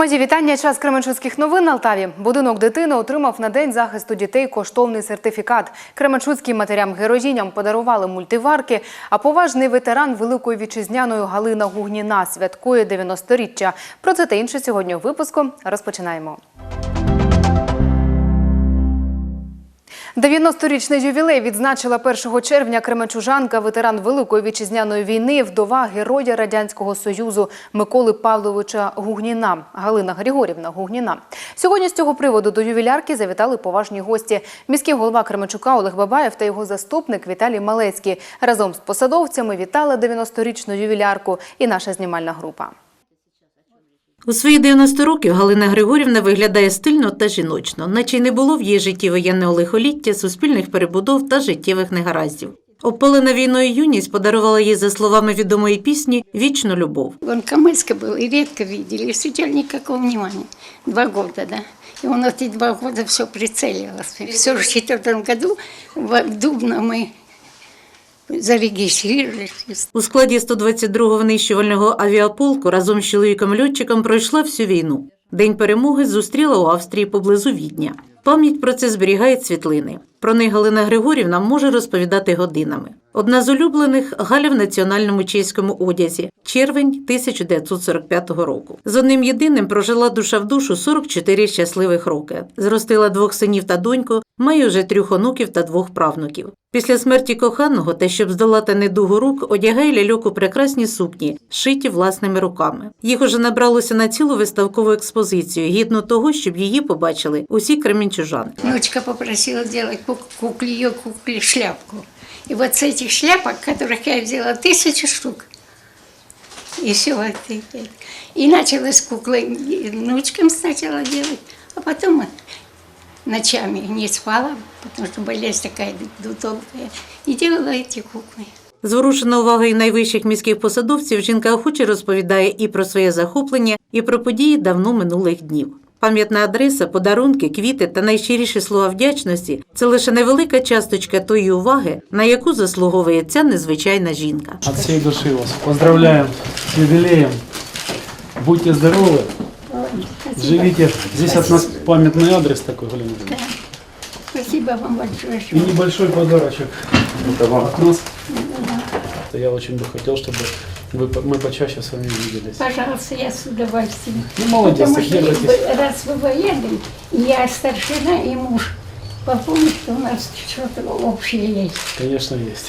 Мої вітання. Час Кременчуцьких новин на Алтаві. Будинок дитини отримав на день захисту дітей коштовний сертифікат. Кременчуцьким матерям героїням подарували мультиварки. А поважний ветеран Великої вітчизняної Галина Гугніна святкує 90-річчя. Про це та інше сьогодні випуску розпочинаємо. 90-річний ювілей відзначила 1 червня кременчужанка, ветеран Великої вітчизняної війни, вдова героя Радянського Союзу Миколи Павловича Гугніна Галина Григорівна Гугніна. Сьогодні з цього приводу до ювілярки завітали поважні гості. Міський голова Кременчука Олег Бабаєв та його заступник Віталій Малецький. Разом з посадовцями вітали 90-річну ювілярку і наша знімальна група. У свої 90 років Галина Григорівна виглядає стильно та жіночно, наче й не було в її житті воєнного лихоліття, суспільних перебудов та життєвих негараздів. Опалена війною юність подарувала їй, за словами відомої пісні, вічну любов. Он Камыско был, и редко видели, и сидел никакого внимания. Два года, да. И он эти два года все прицеливался. В 1944 году в Дубно мы зарегистрировались. У складі 122-го винищувального авіаполку разом з чоловіком-льотчиком пройшла всю війну. День перемоги зустріла у Австрії поблизу Відня. Пам'ять про це зберігає світлини. Про них Галина Григорівна може розповідати годинами. Одна з улюблених Галя в національному чеському одязі, червень 1945 року. З одним єдиним прожила душа в душу 44 щасливих роки. Зростила двох синів та доньку, має вже трьох онуків та двох правнуків. Після смерті коханого та щоб здолати недугу рук, одягає ляльок у прекрасні сукні, шиті власними руками. Їх уже набралося на цілу виставкову експозицію, гідно того, щоб її побачили усі кремінчужани. Внучка попросила делать кук- кукле, ее кукле шляпку. И вот с этих шляпок, которых я взяла тысячу штук, и все это. И начала с куклой и внучкам сначала делать, а потом ночами не спала, потому что болезнь такая дутовая, и делала эти куклы. Зворушена увагою найвищих міських посадовців, жінка охоче розповідає і про своє захоплення, і про події давно минулих днів. Пам'ятна адреса, подарунки, квіти та найщиріші слова вдячності це лише невелика часточка тої уваги, на яку заслуговує ця незвичайна жінка. От всей души вас поздравляем с юбилеем. Будьте здоровы, живите. Здесь от нас памятный адрес такой, Галина. Спасибо вам большое. И что небольшой подарочек от нас. Я очень бы хотел, чтобы вы, по- мы почаще с вами виделись. Пожалуйста, я с удовольствием. Ну, молодец, Потому что держитесь. вы- раз вы военный, и я старшина и муж, попомню, что у нас что-то общее есть. Конечно, есть.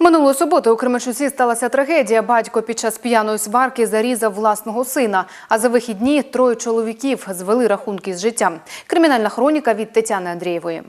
Минулої суботи у Кременчуці сталася трагедія. Батько під час п'яної сварки зарізав власного сина. А за вихідні троє чоловіків звели рахунки з життям. Кримінальна хроніка від Тетяни Андрієвої.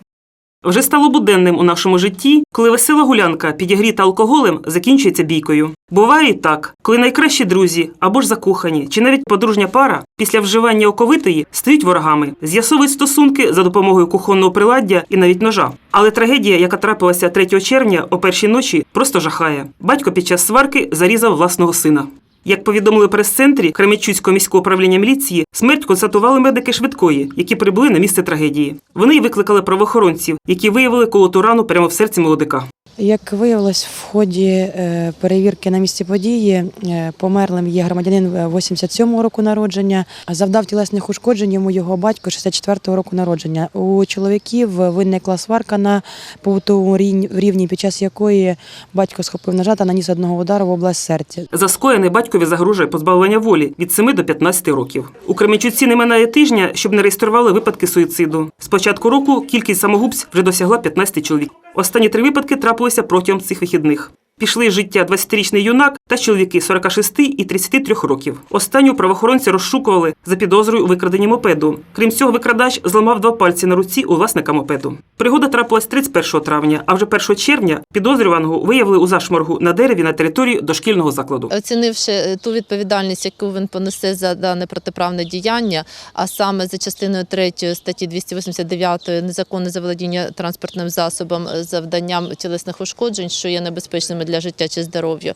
Вже стало буденним у нашому житті, коли весела гулянка, підігріта алкоголем, закінчується бійкою. Буває і так, коли найкращі друзі або ж закохані, чи навіть подружня пара після вживання оковитої стають ворогами, з'ясовують стосунки за допомогою кухонного приладдя і навіть ножа. Але трагедія, яка трапилася 3 червня о першій ночі, просто жахає. Батько під час сварки зарізав власного сина. Як повідомили прес-центрі Кременчуцького міського управління міліції, смерть констатували медики швидкої, які прибули на місце трагедії. Вони й викликали правоохоронців, які виявили колоту рану прямо в серці молодика. Як виявилось, в ході е, перевірки на місці події е, померлим є громадянин е, 87-го року народження, завдав тілесних ушкоджень йому його батько 64-го року народження. У чоловіків виникла сварка на побутовому рівні, під час якої батько схопив ножа та наніс одного удару в область серця. За скоєне батькові загрожує позбавлення волі від 7 до 15 років. У Кременчуці не минає тижня, щоб не реєстрували випадки суїциду. З початку року кількість самогубств вже досягла 15 чоловік. Останні три випадки трапилися протягом цих вихідних. Пішли з життя 20-річний юнак та чоловіки 46 і 33 років. Останню правоохоронці розшукували за підозрою у викраденні мопеду. Крім цього, викрадач зламав два пальці на руці у власника мопеду. Пригода трапилась 31 травня, а вже 1 червня підозрюваного виявили у зашморгу на дереві на території дошкільного закладу. Оцінивши е, ту відповідальність, яку він понесе за дане протиправне діяння, а саме за частиною 3 статті 289 незаконне заволодіння транспортним засобом завданням тілесних ушкоджень, що є небезпечними для життя чи здоров'я.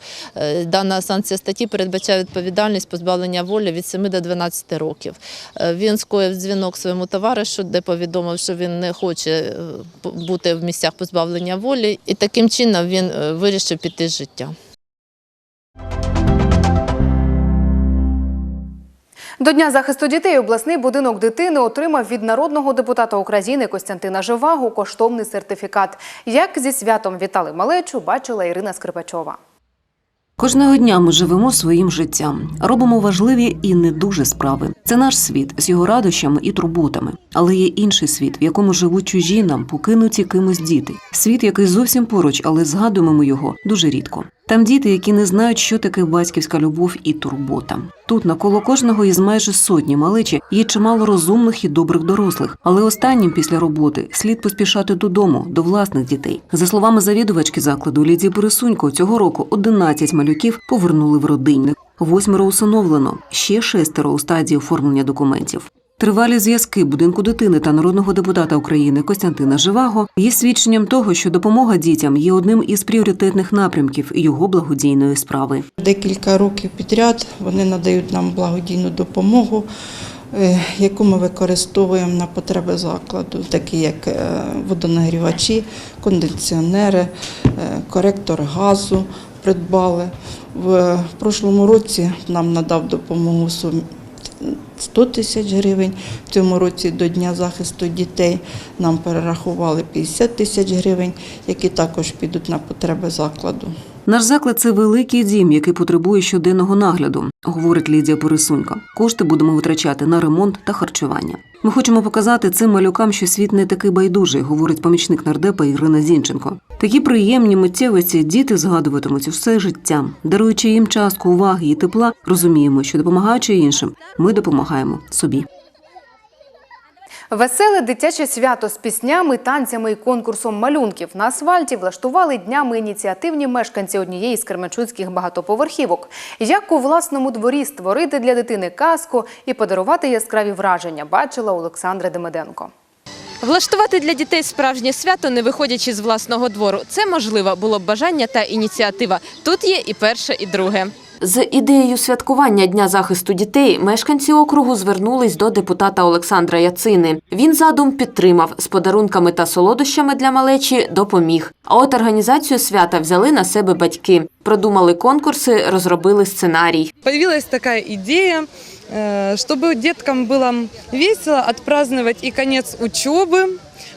Дана санкція статті передбачає відповідальність позбавлення волі від 7 до 12 років. Е, Він скоїв дзвінок своєму товаришу, де повідомив, що він не хоче е, бути в місцях позбавлення волі, і таким чином він е, вирішив піти з життя. До Дня захисту дітей обласний будинок дитини отримав від народного депутата України Костянтина Живагу коштовний сертифікат. Як зі святом вітали малечу, бачила Ірина Скрипачова. Кожного дня ми живемо своїм життям, робимо важливі і не дуже справи. Це наш світ з його радощами і турботами. Але є інший світ, в якому живуть чужі нам, покинуті кимось діти. Світ, який зовсім поруч, але згадуємо ми його дуже рідко. Там діти, які не знають, що таке батьківська любов і турбота. Тут навколо кожного із майже сотні малечі є чимало розумних і добрих дорослих, але останнім після роботи слід поспішати додому, до власних дітей. За словами завідувачки закладу Лідії Борисунько, цього року 11 малюків повернули в родинник. Восьмеро усиновлено, ще шестеро у стадії оформлення документів. Тривалі зв'язки будинку дитини та народного депутата України Костянтина Живаго є свідченням того, що допомога дітям є одним із пріоритетних напрямків його благодійної справи. Декілька років підряд вони надають нам благодійну допомогу, е, яку ми використовуємо на потреби закладу, такі як е, водонагрівачі, кондиціонери, е, коректор газу придбали. В прошлому році нам надав допомогу сумі 100 тисяч гривень. В цьому році до Дня захисту дітей нам перерахували 50 тисяч гривень, які також підуть на потреби закладу. Наш заклад це великий дім, який потребує щоденного нагляду, говорить Лідія Борисунька. Кошти будемо витрачати на ремонт та харчування. Ми хочемо показати цим малюкам, що світ не такий байдужий, говорить помічник нардепа Ірина Зінченко. Такі приємні миттєвості діти згадуватимуть усе життя, даруючи їм частку уваги і тепла, розуміємо, що допомагаючи іншим, ми допомагаємо собі. Веселе дитяче свято з піснями, танцями і конкурсом малюнків на асфальті влаштували днями ініціативні мешканці однієї з кременчуцьких багатоповерхівок. Як у власному дворі створити для дитини казку і подарувати яскраві враження, бачила Олександра Демиденко. Влаштувати для дітей справжнє свято, не виходячи з власного двору. Це можливо було б бажання та ініціатива. Тут є і перше, і друге. З ідеєю святкування Дня захисту дітей мешканці округу звернулись до депутата Олександра Яцини. Він задум підтримав з подарунками та солодощами для малечі допоміг. А от організацію свята взяли на себе батьки. Продумали конкурси, розробили сценарій. Появилась такая идея, э, чтобы деткам было весело отпраздновать и конец учебы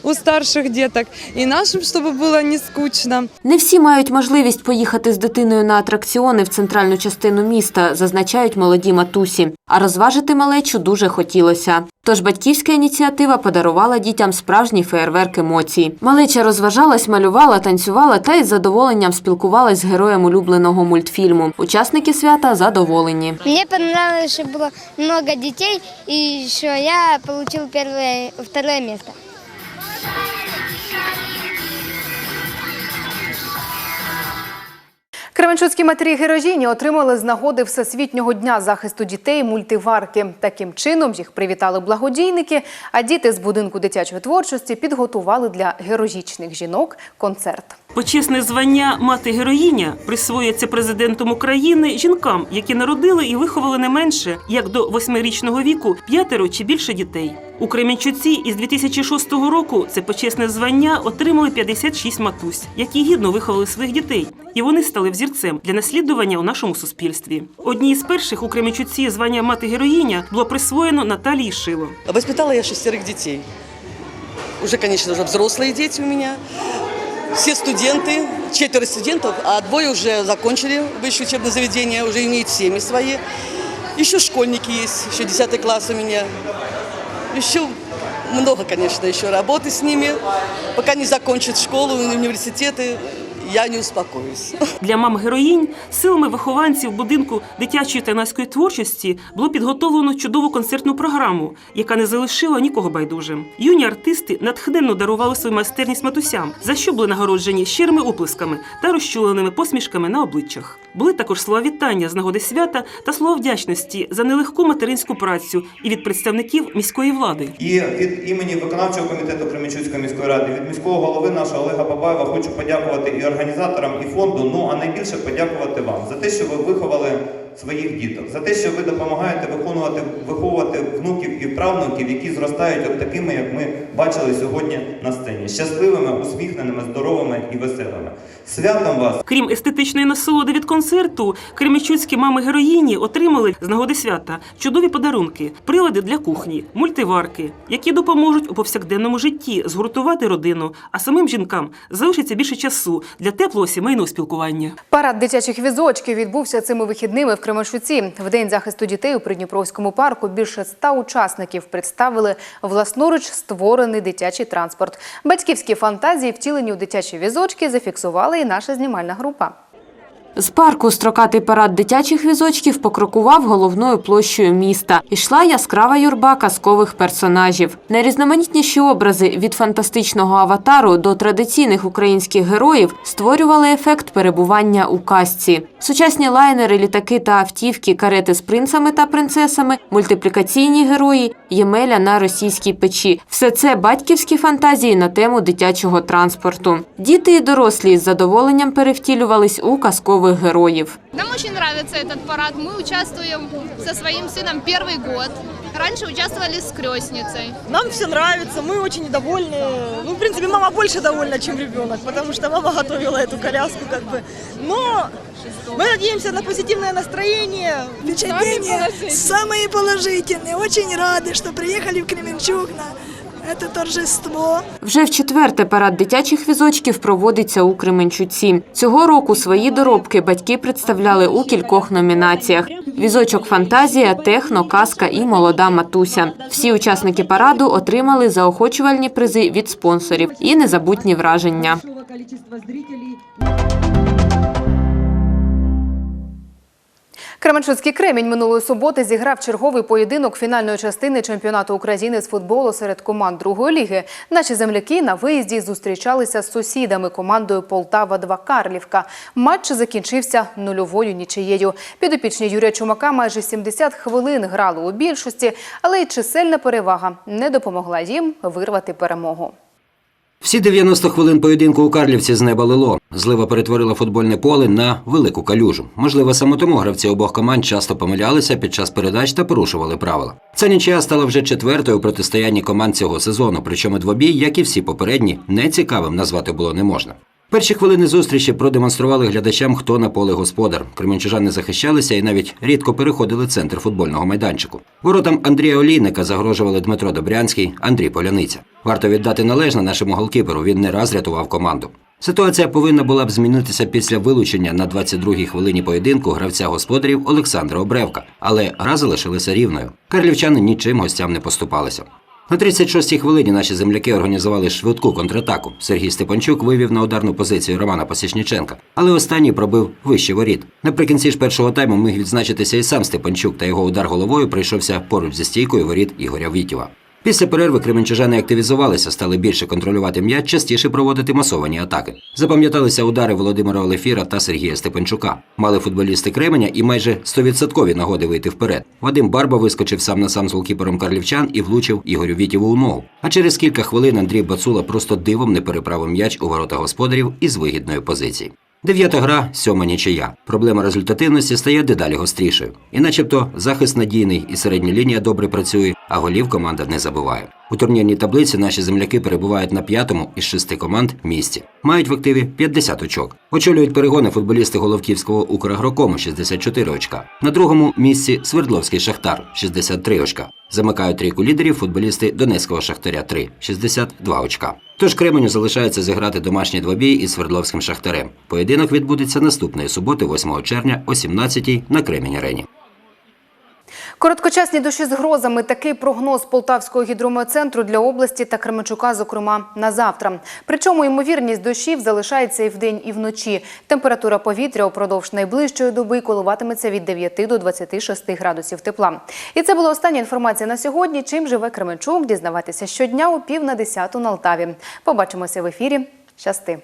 у старших деток, и нашим, чтобы было не скучно. Не всі мають можливість поїхати з дитиною на атракціони в центральну частину міста, зазначають молоді матусі. А розважити малечу дуже хотілося. Тож батьківська ініціатива подарувала дітям справжній феєрверк емоцій. Малеча розважалась, малювала, танцювала та із задоволенням спілкувалась з героєм улюбленого мультфільму. Учасники свята задоволені. Мне понравилось, что было много детей, и что я получил первое, второе Bye. Кременчуцькі матері героїні отримали з нагоди Всесвітнього дня захисту дітей мультиварки. Таким чином їх привітали благодійники, а діти з будинку дитячої творчості підготували для героїчних жінок концерт. Почесне звання мати героїня присвоюється президентом України жінкам, які народили і виховали не менше як до восьмирічного віку п'ятеро чи більше дітей. У Кременчуці із 2006 року це почесне звання отримали 56 матусь, які гідно виховали своїх дітей, і вони стали взірцем для наслідування у нашому суспільстві. Одній з перших у Кременчуці звання мати героїня було присвоєно Наталії Шило. Воспитала я шестерых детей. Уже, конечно, уже взрослые дети у меня. Все студенты, четверо студентов, а двое уже закончили высшее учебное заведение, уже имеют семьи свои. Еще школьники есть, еще 10 класс у меня. Еще много, конечно, еще работы с ними. Пока не закончат школу, университеты, я не успокоюсь. Для мам героїнь силами вихованців будинку дитячої та юнацької творчості було підготовлено чудову концертну програму, яка не залишила нікого байдужим. Юні артисти натхненно дарували свою майстерність матусям, за що були нагороджені щирими оплесками та розчуленими посмішками на обличчях. Були також слова вітання з нагоди свята та слова вдячності за нелегку материнську працю і від представників міської влади. І від імені виконавчого комітету Кременчуцької міської ради, від міського голови нашого Олега Бабаєва хочу подякувати і організаторам, і фонду. Ну а найбільше подякувати вам за те, що ви виховали своїх діток, за те, що ви допомагаєте виконувати, виховувати внуків і правнуків, які зростають от такими, як ми бачили сьогодні на сцені, щасливими, усміхненими, здоровими і веселими. Святом вас! Крім естетичної насолоди від концерту, кремічуцькі мами героїні отримали з нагоди свята чудові подарунки, прилади для кухні, мультиварки, які допоможуть у повсякденному житті згуртувати родину, а самим жінкам залишиться більше часу для теплого сімейного спілкування. Парад дитячих візочків відбувся цими вихідними в Кременчуці. В день захисту дітей у Придніпровському парку більше ста учасників представили власноруч створений дитячий транспорт. Батьківські фантазії, втілені у дитячі візочки, зафіксувала і наша знімальна група. З парку строкатий парад дитячих візочків покрокував головною площею міста. Ішла яскрава юрба казкових персонажів. Найрізноманітніші образи від фантастичного аватару до традиційних українських героїв створювали ефект перебування у казці. Сучасні лайнери, літаки та автівки, карети з принцами та принцесами, мультиплікаційні герої, ємеля на російській печі. Все це батьківські фантазії на тему дитячого транспорту. Діти і дорослі з задоволенням перевтілювались у казкових героїв. Нам очень нравится этот парад. Мы участвуем со своим сыном первый год. Раньше участвовали с крестницей. Нам все нравится, мы очень довольны. Ну, в принципе, мама больше довольна, чем ребенок, потому что мама готовила эту коляску, как бы. Но мы надеемся на позитивное настроение. Впечатления самые положительные. Очень рады, что приехали в Кременчуг на это торжество. Вже в четверте парад дитячих візочків проводиться у Кременчуці. Цього року свої доробки батьки представляли у кількох номінаціях: візочок фантазія, техно, казка і молода матуся. Всі учасники параду отримали заохочувальні призи від спонсорів і незабутні враження. Кременчуцький кремінь минулої суботи зіграв черговий поєдинок фінальної частини чемпіонату України з футболу серед команд другої ліги. Наші земляки на виїзді зустрічалися з сусідами командою Полтава-2 Карлівка. Матч закінчився нульовою нічиєю. Підопічні Юрія Чумака майже 70 хвилин грали у більшості, але й чисельна перевага не допомогла їм вирвати перемогу. Всі 90 хвилин поєдинку у Карлівці з неба лило. Злива перетворила футбольне поле на велику калюжу. Можливо, саме тому гравці обох команд часто помилялися під час передач та порушували правила. Ця нічия стала вже четвертою у протистоянні команд цього сезону, причому двобій, як і всі попередні, нецікавим назвати було не можна. Перші хвилини зустрічі продемонстрували глядачам, хто на поле господар. Кременчужани захищалися і навіть рідко переходили центр футбольного майданчику. Воротам Андрія Олійника загрожували Дмитро Добрянський, Андрій Поляниця. Варто віддати належне нашому голкіперу. Він не раз рятував команду. Ситуація повинна була б змінитися після вилучення на 22-й хвилині поєдинку гравця господарів Олександра Обревка, але гра залишилася рівною. Карлівчани нічим гостям не поступалися. На 36-й хвилині наші земляки організували швидку контратаку. Сергій Степанчук вивів на ударну позицію Романа Посічніченка, але останній пробив вище воріт. Наприкінці ж першого тайму міг відзначитися і сам Степанчук, та його удар головою прийшовся поруч зі стійкою воріт Ігоря Вітєва. Після перерви кременчужани активізувалися, стали більше контролювати м'яч, частіше проводити масовані атаки. Запам'яталися удари Володимира Олефіра та Сергія Степанчука. Мали футболісти Кременя і майже 100% нагоди вийти вперед. Вадим Барба вискочив сам на сам з голкіпером карлівчан і влучив Ігорю Вітєву у ногу. А через кілька хвилин Андрій Бацула просто дивом не переправив м'яч у ворота господарів із вигідної позиції. Дев'ята гра, сьома нічия. Проблема результативності стає дедалі гострішою. І начебто захист надійний і середня лінія добре працює, а голів команда не забуває. У турнірній таблиці наші земляки перебувають на п'ятому із шести команд місці. Мають в активі 50 очок. Очолюють перегони футболісти Головківського Украгрокому 64 очка. На другому місці Свердловський Шахтар 63 очка. Замикають трійку лідерів футболісти Донецького Шахтаря 3 62 очка. Тож Кременю залишається зіграти домашній двобій із Свердловським Шахтарем. Поєдинок відбудеться наступної суботи, 8 червня о 17-й на Кремінь арені. Короткочасні дощі з грозами – такий прогноз Полтавського гідрометцентру для області та Кременчука, зокрема, на завтра. Причому ймовірність дощів залишається і вдень, і вночі. Температура повітря упродовж найближчої доби коливатиметься від 9 до 26 градусів тепла. І це була остання інформація на сьогодні. Чим живе Кременчук, дізнаватися щодня о пів на десяту на Алтаві. Побачимося в ефірі. Щасти!